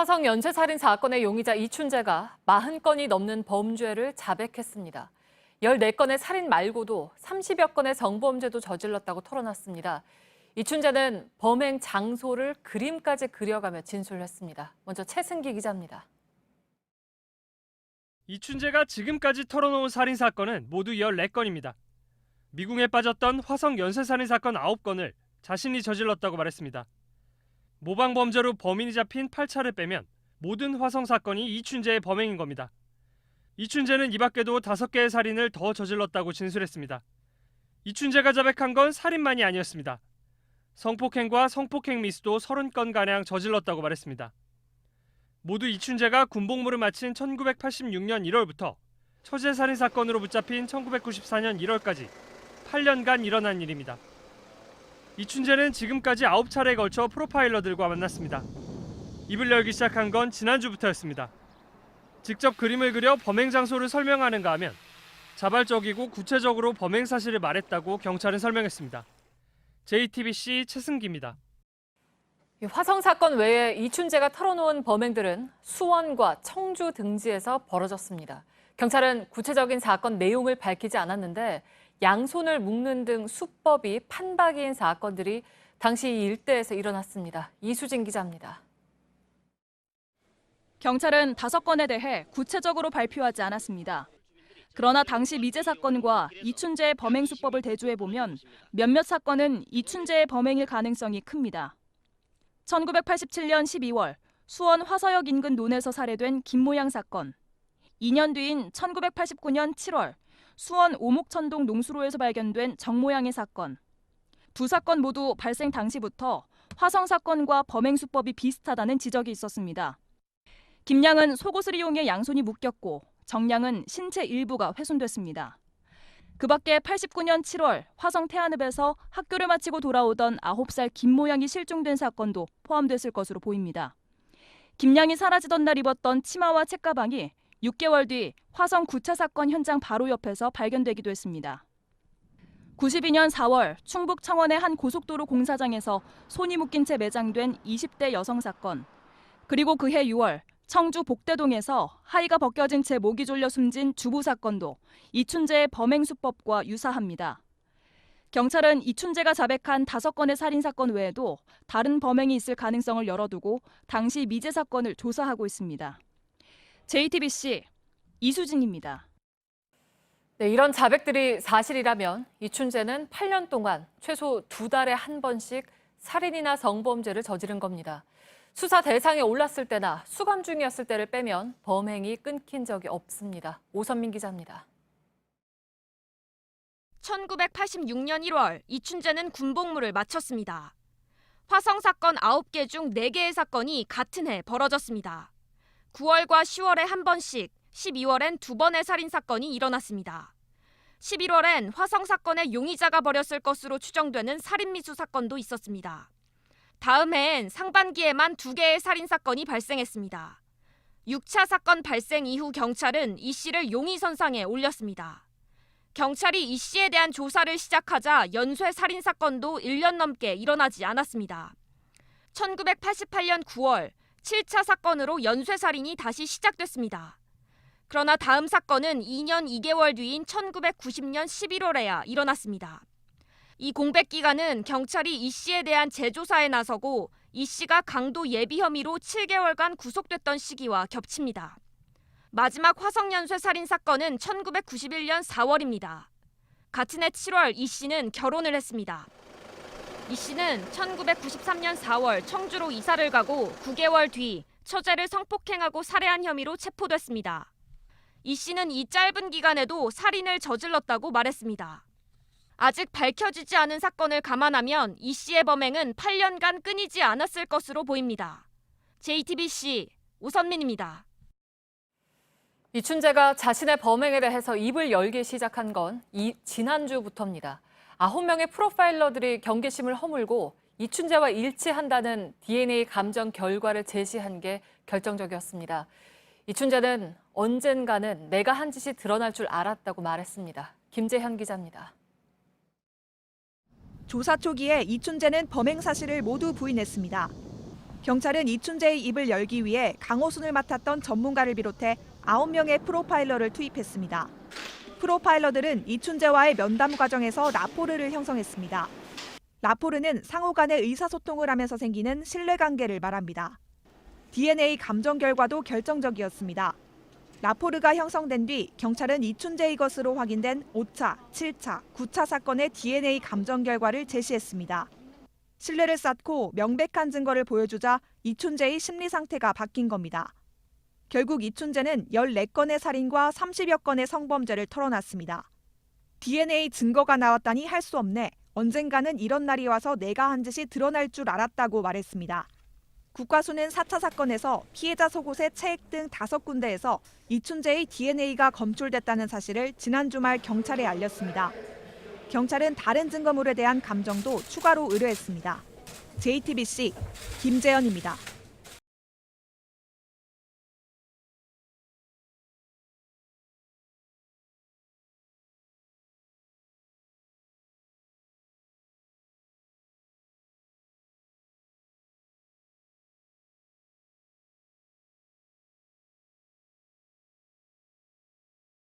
화성 연쇄살인 사건의 용의자 이춘재가 40건이 넘는 범죄를 자백했습니다. 14건의 살인 말고도 30여 건의 성범죄도 저질렀다고 털어놨습니다. 이춘재는 범행 장소를 그림까지 그려가며 진술했습니다. 먼저 최승기 기자입니다. 이춘재가 지금까지 털어놓은 살인 사건은 모두 14건입니다. 미궁에 빠졌던 화성 연쇄살인 사건 9건을 자신이 저질렀다고 말했습니다. 모방 범죄로 범인이 잡힌 8차를 빼면 모든 화성 사건이 이춘재의 범행인 겁니다. 이춘재는 이 밖에도 5개의 살인을 더 저질렀다고 진술했습니다. 이춘재가 자백한 건 살인만이 아니었습니다. 성폭행과 성폭행 미수도 30건가량 저질렀다고 말했습니다. 모두 이춘재가 군복무를 마친 1986년 1월부터 처제 살인 사건으로 붙잡힌 1994년 1월까지 8년간 일어난 일입니다. 이춘재는 지금까지 9차례에 걸쳐 프로파일러들과 만났습니다. 입을 열기 시작한 건 지난주부터였습니다. 직접 그림을 그려 범행 장소를 설명하는가 하면 자발적이고 구체적으로 범행 사실을 말했다고 경찰은 설명했습니다. JTBC 최승기입니다. 이 화성 사건 외에 이춘재가 털어놓은 범행들은 수원과 청주 등지에서 벌어졌습니다. 경찰은 구체적인 사건 내용을 밝히지 않았는데 양손을 묶는 등 수법이 판박이인 사건들이 당시 이 일대에서 일어났습니다. 이수진 기자입니다. 경찰은 다섯 건에 대해 구체적으로 발표하지 않았습니다. 그러나 당시 미제 사건과 이춘재의 범행 수법을 대조해 보면 몇몇 사건은 이춘재의 범행일 가능성이 큽니다. 1987년 12월 수원 화서역 인근 논에서 살해된 김모양 사건. 2년 뒤인 1989년 7월 수원 오목천동 농수로에서 발견된 정모양의 사건. 두 사건 모두 발생 당시부터 화성 사건과 범행 수법이 비슷하다는 지적이 있었습니다. 김양은 속옷을 이용해 양손이 묶였고 정량은 신체 일부가 훼손됐습니다. 그 밖에 89년 7월 화성 태안읍에서 학교를 마치고 돌아오던 9살 김모양이 실종된 사건도 포함됐을 것으로 보입니다. 김양이 사라지던 날 입었던 치마와 책가방이 6개월 뒤 화성 9차 사건 현장 바로 옆에서 발견되기도 했습니다. 92년 4월 충북 청원의 한 고속도로 공사장에서 손이 묶인 채 매장된 20대 여성 사건. 그리고 그해 6월 청주 복대동에서 하의가 벗겨진 채 목이 졸려 숨진 주부 사건도 이춘재의 범행 수법과 유사합니다. 경찰은 이춘재가 자백한 다섯 건의 살인 사건 외에도 다른 범행이 있을 가능성을 열어두고 당시 미제 사건을 조사하고 있습니다. JTBC 이수진입니다. 네, 이런 자백들이 사실이라면 이춘재는 8년 동안 최소 두 달에 한 번씩 살인이나 성범죄를 저지른 겁니다. 수사 대상에 올랐을 때나 수감 중이었을 때를 빼면 범행이 끊긴 적이 없습니다. 오선민 기자입니다. 1986년 1월 이춘재는 군복무를 마쳤습니다. 화성 사건 9개 중 4개의 사건이 같은 해 벌어졌습니다. 9월과 10월에 한 번씩, 12월엔 두 번의 살인 사건이 일어났습니다. 11월엔 화성 사건의 용의자가 벌였을 것으로 추정되는 살인 미수 사건도 있었습니다. 다음 해엔 상반기에만 두 개의 살인 사건이 발생했습니다. 6차 사건 발생 이후 경찰은 이 씨를 용의 선상에 올렸습니다. 경찰이 이 씨에 대한 조사를 시작하자 연쇄 살인 사건도 1년 넘게 일어나지 않았습니다. 1988년 9월 7차 사건으로 연쇄 살인이 다시 시작됐습니다. 그러나 다음 사건은 2년 2개월 뒤인 1990년 11월에야 일어났습니다. 이 공백 기간은 경찰이 이 씨에 대한 재조사에 나서고 이 씨가 강도 예비 혐의로 7개월간 구속됐던 시기와 겹칩니다. 마지막 화성연쇄 살인 사건은 1991년 4월입니다. 같은 해 7월 이 씨는 결혼을 했습니다. 이 씨는 1993년 4월 청주로 이사를 가고 9개월 뒤 처제를 성폭행하고 살해한 혐의로 체포됐습니다. 이 씨는 이 짧은 기간에도 살인을 저질렀다고 말했습니다. 아직 밝혀지지 않은 사건을 감안하면 이 씨의 범행은 8년간 끊이지 않았을 것으로 보입니다. JTBC 오선민입니다. 이춘재가 자신의 범행에 대해서 입을 열기 시작한 건 이 지난주부터입니다. 아홉 명의 프로파일러들이 경계심을 허물고 이춘재와 일치한다는 DNA 감정 결과를 제시한 게 결정적이었습니다. 이춘재는 언젠가는 내가 한 짓이 드러날 줄 알았다고 말했습니다. 김재현 기자입니다. 조사 초기에 이춘재는 범행 사실을 모두 부인했습니다. 경찰은 이춘재의 입을 열기 위해 강호순을 맡았던 전문가를 비롯해 9명의 프로파일러를 투입했습니다. 프로파일러들은 이춘재와의 면담 과정에서 라포르를 형성했습니다. 라포르는 상호 간의 의사소통을 하면서 생기는 신뢰관계를 말합니다. DNA 감정 결과도 결정적이었습니다. 라포르가 형성된 뒤 경찰은 이춘재의 것으로 확인된 5차, 7차, 9차 사건의 DNA 감정 결과를 제시했습니다. 신뢰를 쌓고 명백한 증거를 보여주자 이춘재의 심리 상태가 바뀐 겁니다. 결국 이춘재는 14건의 살인과 30여 건의 성범죄를 털어놨습니다. DNA 증거가 나왔다니 할 수 없네. 언젠가는 이런 날이 와서 내가 한 짓이 드러날 줄 알았다고 말했습니다. 국과수는 4차 사건에서 피해자 속옷의 체액 등 다섯 군데에서 이춘재의 DNA가 검출됐다는 사실을 지난 주말 경찰에 알렸습니다. 경찰은 다른 증거물에 대한 감정도 추가로 의뢰했습니다. JTBC 김재현입니다.